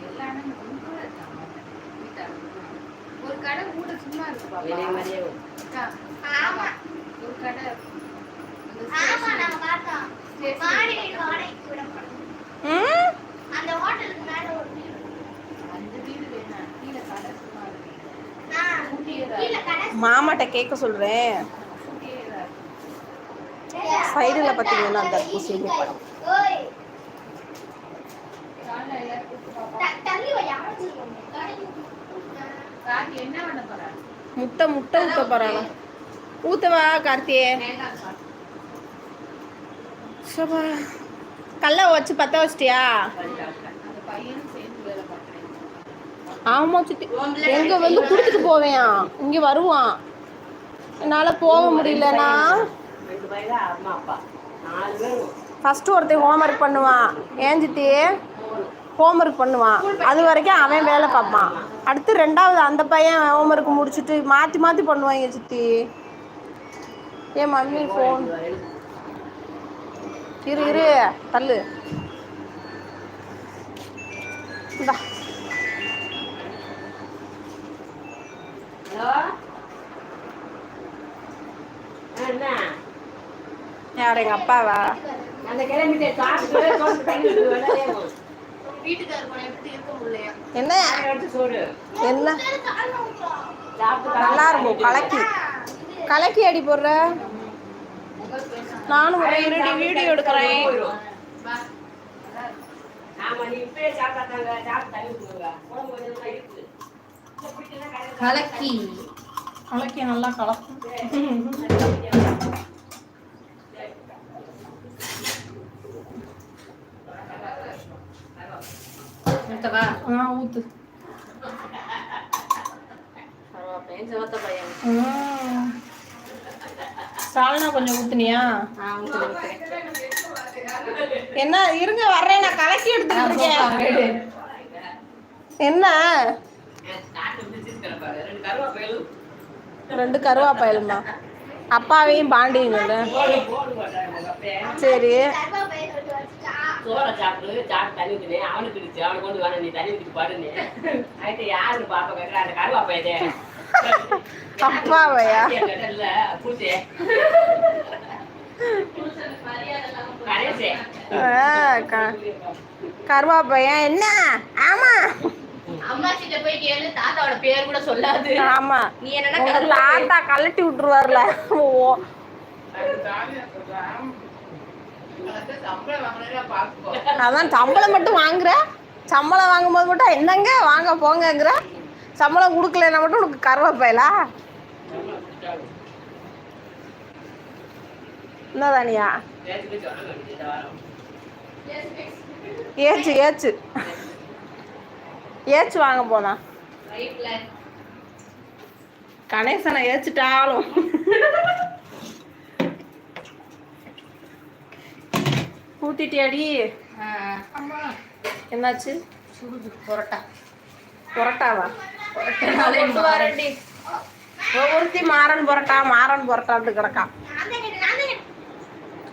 ரொம்ப. ஒரு கடை கூட சும்மா இருக்கு பாப்பா. வெளிய மாதிரியே அக்கா, ஆமா. ஒரு கடை அந்த ஆமா station- நாங்க பார்த்தோம். station மாடி பக்கத்துல. வீடு வாடகைக்கு விடப்படும். ம் அந்த ஹோட்டலுக்கு மேல ஒரு வீடு அந்த வீடு வேணாம். கீழே கடை சும்மா இருக்கு. நான் ஊட்டியே தான் கீழே கடை மாமாட்ட கேட்க தான் சைடுல பார்த்தீங்கன்னா அந்த தர்பூசணி பழம் முட்டை முட்டை ஊற்ற போகிறாங்க ஊற்றவா கார்த்தியே. சபா கல்லை வச்சு பற்ற வச்சிட்டியா? ஆமாம் சுத்தி. எங்கே வந்து கொடுத்துட்டு போவேன். இங்கே வருவான். என்னால் போக பேரும் ஃபஸ்ட்டு ஒருத்தன் ஹோம்ஒர்க் பண்ணுவான். ஏன் சித்தி? ஹோம்ஒர்க் பண்ணுவான். அது வரைக்கும் அவன் வேலை பார்ப்பான். அடுத்து ரெண்டாவது அந்த பையன் ஹோம்ஒர்க் முடிச்சுட்டு மாற்றி மாற்றி பண்ணுவாங்க சித்தி. ஏன் மம்மி ஃபோன் இரு இரு தள்ளு. இந்தா. யார் எங்கள் அப்பாவா? அந்த கிளம்பிட்டு என்ன அதை எடுத்து சோறு என்ன? நல்லா இருக்கும். கலக்கி. கலக்கி அடி போடுற. நானும் ஒரு இருடி வீடியோ எடுக்கிறேன். போயிடும். வா. நல்லா இருக்கு. ஆமா நீ இப்பயே சாப்பிட்டாங்க சாப்பிட்டு தண்ணி ஊத்துங்க உடம்பு கொஞ்சம் நல்லா இருக்குது இந்த பிடிச்சதா கடையில கலக்கி கலக்கி நல்லா கலக்கும் ஆ ஊத்து. சால்னா கொஞ்சம் ஊத்துனியா என்ன இருங்க வர்றேன் நான் கலக்கி எடுத்துட்டு இருக்கேன் என்ன ரெண்டு கருவாப்பாயலுமா அப்பாவையும் அப்பே சரி சோறை சாப்பிட்டு சாப்பிட்டு தண்ணி ஊற்றினேன் அவனுக்கு இருந்துச்சு அவனுக்கு கொண்டு வேணாம் நீ தண்ணி ஊற்றிட்டு பாடுன்னு. ஆயிட்டு யாருன்னு பாப்பா கேட்குற அந்த கருவாப்பா இதே அப்பாவையா? இல்ல பூச்சே. கணேசே ஆ, க- கருவாப்பையன் என்ன? ஆமா. அம்மா கிட்ட போய் கேளு தாத்தாவோட பேர் கூட சொல்லாது. ஆமா. நீ என்னன்னா உங்க தாத்தா கழட்டி விட்டுருவார்ல. அதான் சம்பளம் மட்டும் வாங்குற. சம்பளம் வாங்கும்போது மட்டும் என்னங்க? வாங்க போங்கங்கிற. சம்பளம் கொடுக்கலன்னா மட்டும் உனக்கு கருவாப்பையலா என்னதானியா? ஏச்சு ஏச்சு. ஏச்சு வாங்க போனா கணேசனை ஏச்சுட்டாலும். ஊத்திட்டியாடி அம்மா. என்னாச்சு? சுடுது புரோட்டா. புரட்டாவா? கொண்டு வரேன்டி ஒருத்தி மாறன் புரட்டா மாறன் புரட்டான்ட்டு கிடக்கா. நான் தான் கேட்டேன், நான் தான் கேட்டேன்.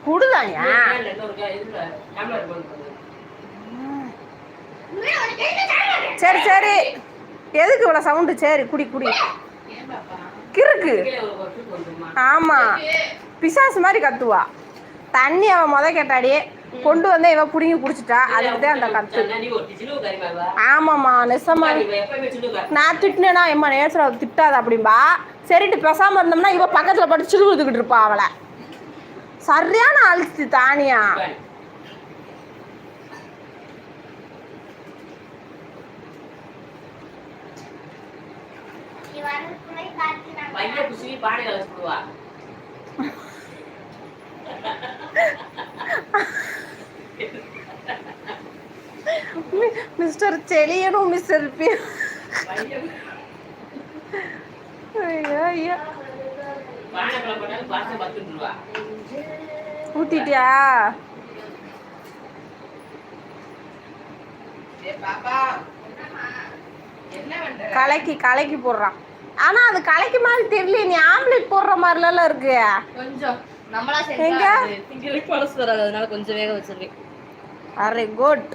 குடுதாயா. சரி சரி. எதுக்கு இவ்வளோ சவுண்டு சரி குடி குடி. கிறுக்கு. ஆமா. பிசாசு மாதிரி கத்துவா. தண்ணி அவன் முத கேட்டாடி. கொண்டு வந்து இவ புடுங்கி குடிச்சிட்டா அதுக்கு தான் அந்த கத்து ஆமாம்மா நெசமா. நான் திட்டினேனா எம்மா நேசர திட்டாத அப்படிம்பா. சரிட்டு பேசாம இருந்தோம்னா இவ பக்கத்துல பட்டு சிறு ஊத்துக்கிட்டு இருப்பா அவளை. சரியான அழுத்து தானியா. வச்சுடுவா மி- மிஸ்டர் செலியனும் மிஸ்டர் பி பையன் ஐயோ ஐயோ பானைக்குள்ள போட்டாலும் பாசம் பத்துட்டுருவா ஊத்திட்டியா கலக்கி கலக்கி போடுறான் ஆனா அது கலக்கி மாதிரி தெரியல நீ ஆம்லெட் போடுற மாதிரிலாம் இருக்கு கொஞ்சம் நம்மளா எங்க? திங்களுக்கு வராது அதனால கொஞ்சம் வேக வச்சிருக்கேன் அரே குட்